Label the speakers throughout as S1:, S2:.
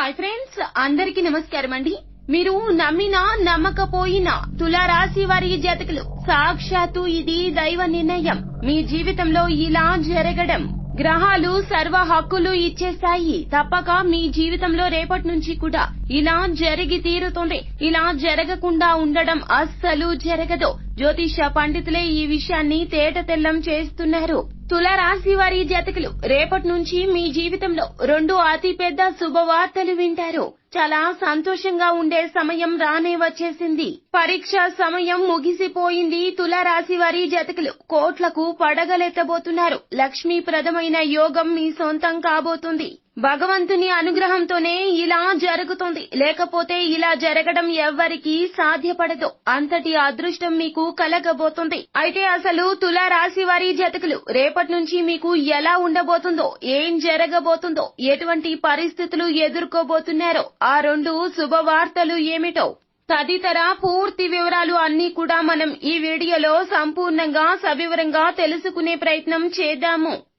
S1: Hi friends అందరికీ నమస్కారం అండి. మీరు నమ్మినా నమ్మకపోయినా తులారాశి వారి జాతకులు సాక్షాత్తు ఇది దైవ నిర్ణయం. మీ జీవితంలో ఇలా జరగడం. గ్రహాలు సర్వ హక్కులు ఇచ్చేస్తాయి తప్పక మీ జీవితంలో రేపటి నుంచి కూడా ఇలా జరిగి తీరుతుంది. ఇలా జరగకుండా ఉండడం అస్సలు జరగదు. జ్యోతిష పండితులే ఈ విషయాన్ని తేట తెల్లం చేస్తున్నారు. తులరాశి వారి జాతకులు రేపటి నుంచి మీ జీవితంలో రెండు అతి పెద్ద శుభవార్తలు వింటారు. చాలా సంతోషంగా ఉండే సమయం రానే వచ్చేసింది. పరీక్ష సమయం ముగిసిపోయింది. తులరాశి వారి జతకులు కోట్లకు పడగలెత్తబోతున్నారు. లక్ష్మీప్రదమైన యోగం మీ సొంతం కాబోతుంది. భగవంతుని అనుగ్రహంతోనే ఇలా జరుగుతుంది. లేకపోతే ఇలా జరగడం ఎవ్వరికీ సాధ్యపడదు. అంతటి అదృష్టం మీకు కలగబోతుంది. అయితే అసలు తుల రాశి వారి జతకులు రేపటి నుంచి మీకు ఎలా ఉండబోతుందో ఏం జరగబోతుందో ఎటువంటి పరిస్థితులు ఎదుర్కోబోతున్నారో ఆ రెండు శుభవార్తలు ఏమిటో తదితర పూర్తి వివరాలు అన్ని కూడా మనం ఈ వీడియోలో సంపూర్ణంగా సవివరంగా తెలుసుకునే ప్రయత్నం చేద్దాము.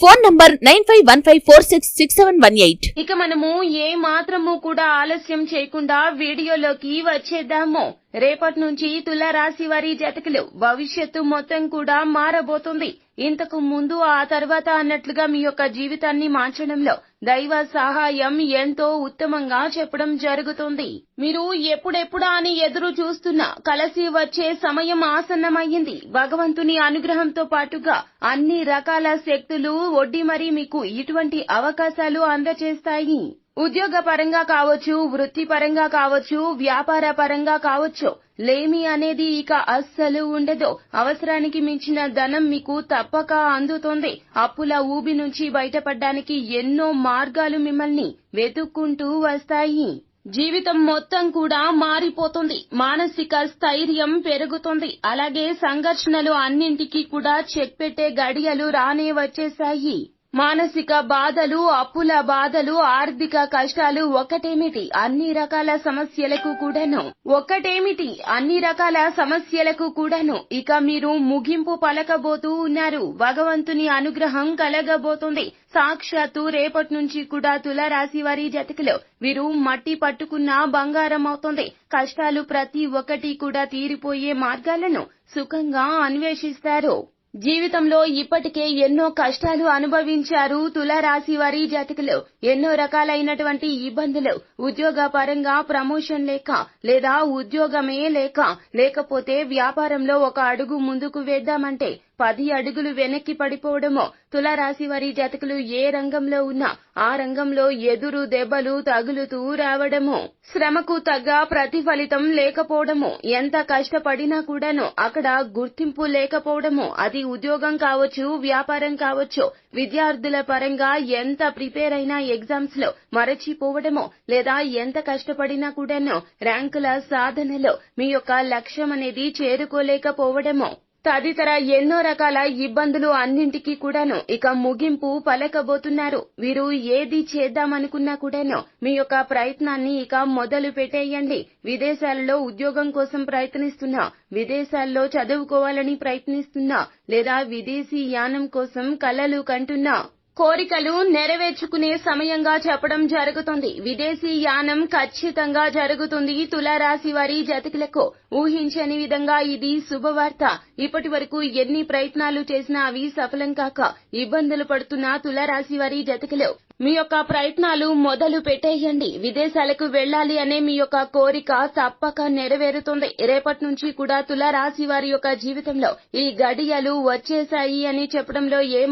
S2: Phone number nine five one five four six six seven one eight.
S1: ఇక మనము ఏ మాత్రము కూడా ఆలస్యం చేయకుండా వీడియోలోకి వచ్చేద్దాము. రేపటి నుంచి తులారాశి వారి జతకులు భవిష్యత్తు మొత్తం కూడా మారబోతుంది. ఇంతకు ముందు ఆ తర్వాత అన్నట్లుగా మీ యొక్క జీవితాన్ని మార్చడంలో దైవ సహాయం ఎంతో ఉత్తమంగా చెప్పడం జరుగుతుంది. మీరు ఎప్పుడెప్పుడా అని ఎదురు చూస్తున్నా కలసి వచ్చే సమయం ఆసన్నమయ్యింది భగవంతుని అనుగ్రహంతో పాటుగా అన్ని రకాల శక్తులు ఒడ్డి మరీ మీకు ఇటువంటి అవకాశాలు అందజేస్తాయి ఉద్యోగ పరంగా కావచ్చు వృత్తి పరంగా కావచ్చు వ్యాపార పరంగా కావచ్చు లేమి అనేది ఇక అస్సలు ఉండదు. అవసరానికి మించిన ధనం మీకు తప్పక అందుతుంది. అప్పుల ఊబి నుంచి బయటపడడానికి ఎన్నో మార్గాలు మిమ్మల్ని వెతుక్కుంటూ వస్తాయి. జీవితం మొత్తం కూడా మారిపోతుంది. మానసిక స్థైర్యం పెరుగుతుంది. అలాగే సంఘర్షణలు అన్నింటికీ కూడా చెక్ పెట్టే గడియలు రానే వచ్చేశాయి. మానసిక బాధలు అప్పుల బాధలు ఆర్థిక కష్టాలు ఒక్కటేమిటి అన్ని రకాల సమస్యలకు కూడాను. ఒక్కటేమిటి అన్ని రకాల సమస్యలకు కూడాను. ఇక మీరు ముగింపు పలకబోతూ ఉన్నారు. భగవంతుని అనుగ్రహం కలగబోతుంది. సాక్షాత్తు రేపటి నుంచి కూడా తులారాశి వారి జతకలో వీరు మట్టి పట్టుకున్న బంగారం అవుతుంది కష్టాలు ప్రతి ఒక్కటి కూడా తీరిపోయే మార్గాలను సుఖంగా అన్వేషిస్తారు. జీవితంలో ఇప్పటికే ఎన్నో కష్టాలు అనుభవించారు తులారాశి వారి జాతకులు. ఎన్నో రకాలైనటువంటి ఇబ్బందులు. ఉద్యోగ పరంగా ప్రమోషన్ లేక లేదా ఉద్యోగమే లేక. లేకపోతే వ్యాపారంలో ఒక అడుగు ముందుకు వేద్దామంటే పది అడుగులు వెనక్కి పడిపోవడమో తులారాశి వారి జాతకులు ఏ రంగంలో ఉన్నా ఆ రంగంలో ఎదురు దెబ్బలు తగులుతూ రావడము శ్రమకు తగ్గ ప్రతిఫలితం లేకపోవడము ఎంత కష్టపడినా కూడాను అక్కడ గుర్తింపు లేకపోవడము అది ఉద్యోగం కావచ్చు వ్యాపారం కావచ్చు విద్యార్థుల పరంగా ఎంత ప్రిపేర్ అయినా ఎగ్జామ్స్లో మరచిపోవడము లేదా ఎంత కష్టపడినా కూడాను ర్యాంకుల సాధనలో మీ యొక్క లక్ష్యం అనేది చేరుకోలేకపోవడము తదితర ఎన్నో రకాల ఇబ్బందులు అన్నింటికీ కూడాను ఇక ముగింపు పలకబోతున్నారు. వీరు ఏది చేద్దామనుకున్నా కూడాను మీ యొక్క ప్రయత్నాన్ని ఇక మొదలు పెట్టేయండి. విదేశాలలో ఉద్యోగం కోసం ప్రయత్నిస్తున్నా విదేశాల్లో చదువుకోవాలని ప్రయత్నిస్తున్నా లేదా విదేశీ యానం కోసం కలలు కంటున్నా కోరికలు నెరవేర్చుకునే సమయంగా చెప్పడం జరుగుతుంది. విదేశీ యానం ఖచ్చితంగా జరుగుతుంది. తులారాశి వారి జతకులకు ఊహించని విధంగా ఇది శుభవార్త. ఇప్పటి వరకు ఎన్ని ప్రయత్నాలు చేసినా అవి సఫలం కాక ఇబ్బందులు పడుతున్న తులారాశి వారి జతకులు మీ యొక్క ప్రయత్నాలు మొదలు పెట్టేయండి. విదేశాలకు వెళ్ళాలి అనే మీ యొక్క కోరిక తప్పక నెరవేరుతుంది. రేపటి నుంచి కూడా తులారాశి వారి యొక్క జీవితంలో ఈ గడియలు వచ్చేశాయి అని చెప్పడంలో ఏ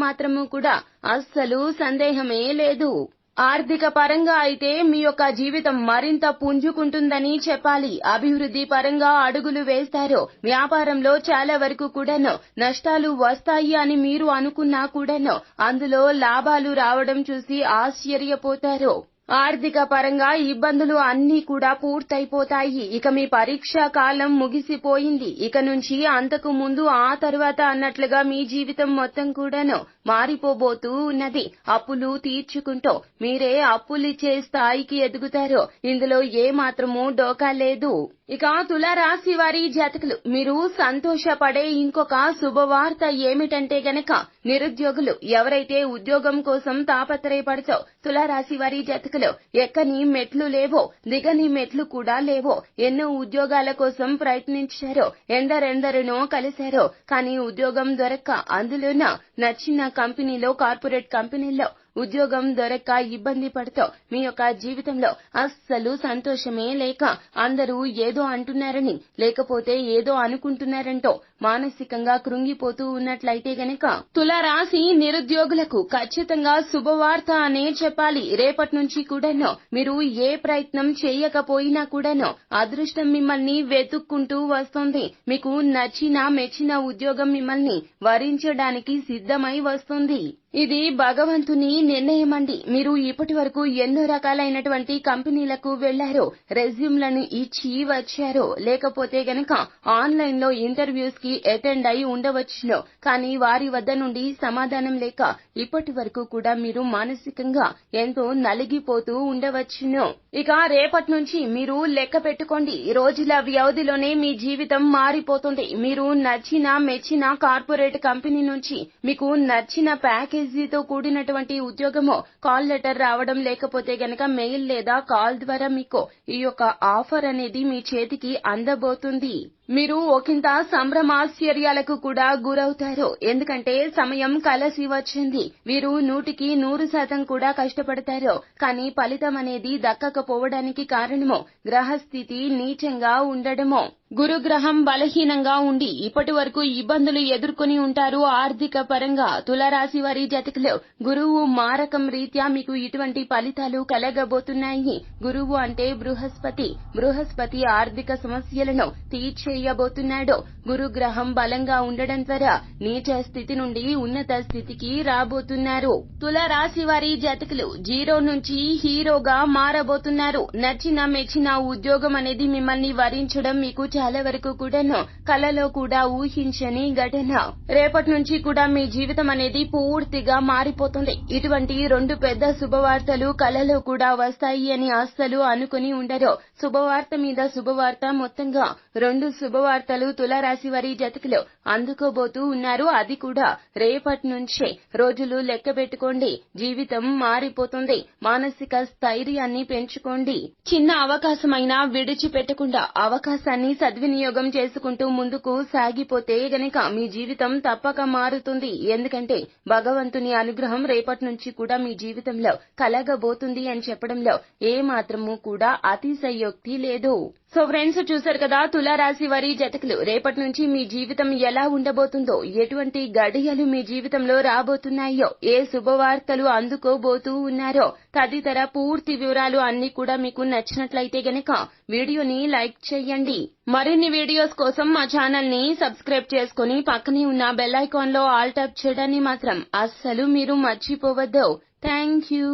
S1: కూడా అస్సలు సందేహమే లేదు. ఆర్థిక పరంగా అయితే మీ యొక్క జీవితం మరింత పుంజుకుంటుందని చెప్పాలి. అభివృద్ధి పరంగా అడుగులు వేస్తారు వ్యాపారంలో చాలా వరకు కూడాను నష్టాలు వస్తాయి అని మీరు అనుకున్నా కూడాను అందులో లాభాలు రావడం చూసి ఆశ్చర్యపోతారు. ఆర్థిక పరంగా ఇబ్బందులు అన్నీ కూడా పూర్తయిపోతాయి. ఇక మీ పరీక్షా కాలం ముగిసిపోయింది. ఇక నుంచి అంతకు ముందు ఆ తర్వాత అన్నట్లుగా మీ జీవితం మొత్తం కూడాను మారిపోబోతూ ఉన్నది. అప్పులు తీర్చుకుంటూ మీరే అప్పులిచ్చే స్థాయికి ఎదుగుతారు. ఇందులో ఏ మాత్రము డోకా లేదు. ఇక తులారాశి వారి జాతకులు మీరు సంతోషపడే ఇంకొక శుభవార్త ఏమిటంటే గనక నిరుద్యోగులు ఎవరైతే ఉద్యోగం కోసం తాపత్రయపడతో తులారాశి వారి జాతకులు ఎక్కని మెట్లు లేవో దిగని మెట్లు కూడా లేవో ఎన్నో ఉద్యోగాల కోసం ప్రయత్నించారో ఎందరెందరినో కలిశారో కానీ ఉద్యోగం దొరక్క అందులోన నచ్చిన కంపెనీలో కార్పొరేట్ కంపెనీల్లో ఉద్యోగం దొరక్క ఇబ్బంది పడుతూ మీ యొక్క జీవితంలో అస్సలు సంతోషమే లేక అందరూ ఏదో అంటున్నారని లేకపోతే ఏదో అనుకుంటున్నారంటో మానసికంగా కృంగిపోతూ ఉన్నట్లయితే గనక తులారాశి నిరుద్యోగులకు ఖచ్చితంగా శుభవార్త అనే చెప్పాలి. రేపటి నుంచి కూడాను మీరు ఏ ప్రయత్నం చేయకపోయినా కూడాను అదృష్టం మిమ్మల్ని వెతుక్కుంటూ వస్తుంది. మీకు నచ్చిన మెచ్చిన ఉద్యోగం మిమ్మల్ని వరించడానికి సిద్ధమై వస్తుంది. ఇది భగవంతుని నిర్ణయమండి. మీరు ఇప్పటి వరకు ఎన్నో రకాలైనటువంటి కంపెనీలకు వెళ్ళారో రెజ్యూమ్లను ఇచ్చి వచ్చారో లేకపోతే గనక ఆన్లైన్లో ఇంటర్వ్యూస్కి అటెండ్ అయి ఉండవచ్చును కానీ వారి వద్ద నుండి సమాధానం లేక ఇప్పటి వరకు కూడా మీరు మానసికంగా ఎంతో నలిగిపోతూ ఉండవచ్చును. ఇక రేపటి నుంచి మీరు లెక్క పెట్టుకోండి. రోజుల వ్యవధిలోనే మీ జీవితం మారిపోతుంది. మీరు నచ్చిన మెచ్చిన కార్పొరేట్ కంపెనీ నుంచి మీకు నచ్చిన ప్యాకేజ్ ప్యాకేజీతో కూడినటువంటి ఉద్యోగము కాల్ లెటర్ రావడం లేకపోతే గనక మెయిల్ లేదా కాల్ ద్వారా మీకు ఈ యొక్క ఆఫర్ అనేది మీ చేతికి అందబోతుంది. మీరు ఒకంత సంభ్రమాశ్చర్యాలకు కూడా గురవుతారు. ఎందుకంటే సమయం కలసి వచ్చింది. వీరు నూటికి నూరు శాతం కూడా కష్టపడతారు. కానీ ఫలితం అనేది దక్కకపోవడానికి కారణము గ్రహస్థితి నీచంగా ఉండడమో. గురుగ్రహం బలహీనంగా ఉండి ఇప్పటి వరకు ఇబ్బందులు ఎదుర్కొని ఉంటారు ఆర్థిక పరంగా. తులరాశి వారి జతకలో గురువు మారకం రీత్యా మీకు ఇటువంటి ఫలితాలు కలగబోతున్నాయి. గురువు అంటే బృహస్పతి. బృహస్పతి ఆర్థిక సమస్యలను తీర్చేయబోతున్నాడు. గురుగ్రహం బలంగా ఉండడం ద్వారా నీచ స్థితి నుండి ఉన్నత స్థితికి రాబోతున్నారు. తులరాశి వారి జతకులు జీరో నుంచి హీరోగా మారబోతున్నారు. నచ్చిన మెచ్చిన ఉద్యోగం అనేది మిమ్మల్ని వరించడం మీకు చాలా వరకు కూడాను కలలో కూడా ఊహించని ఘటన. రేపటి నుంచి కూడా మీ జీవితం అనేది పూర్తిగా మారిపోతుంది. ఇటువంటి రెండు పెద్ద శుభవార్తలు కలలో కూడా వస్తాయి అని అస్సలు అనుకుని ఉండరు. శుభవార్త మీద శుభవార్త మొత్తంగా రెండు శుభవార్తలు తులారాశి వారి జతకులు అందుకోబోతూ ఉన్నారు. అది కూడా రేపటి నుంచే రోజులు లెక్క పెట్టుకోండి. జీవితం మారిపోతుంది. మానసిక స్థైర్యాన్ని పెంచుకోండి. చిన్న అవకాశమైనా విడిచిపెట్టకుండా అవకాశాన్ని సద్వినియోగం చేసుకుంటూ ముందుకు సాగిపోతే గనక మీ జీవితం తప్పక మారుతుంది. ఎందుకంటే భగవంతుని అనుగ్రహం రేపటి నుంచి కూడా మీ జీవితంలో కలగబోతుంది అని చెప్పడంలో ఏ మాత్రము కూడా అతిశయోక్తి లేదు. సో ఫ్రెండ్స్ చూశారు కదా తులారాశి వారి జతకులు రేపటి నుంచి మీ జీవితం ఎలా ఉండబోతుందో ఎటువంటి గడియలు మీ జీవితంలో రాబోతున్నాయో ఏ శుభవార్తలు అందుకోబోతూ ఉన్నారో తదితర పూర్తి వివరాలు అన్ని కూడా మీకు నచ్చినట్లయితే గనక వీడియోని లైక్ చేయండి. మరిన్ని వీడియోస్ కోసం మా ఛానల్ని సబ్స్క్రైబ్ చేసుకుని పక్కనే ఉన్న బెల్ ఐకాన్లో ఆల్ టాప్ చేయడాన్ని మాత్రం అస్సలు మీరు మర్చిపోవద్దు. Thank you.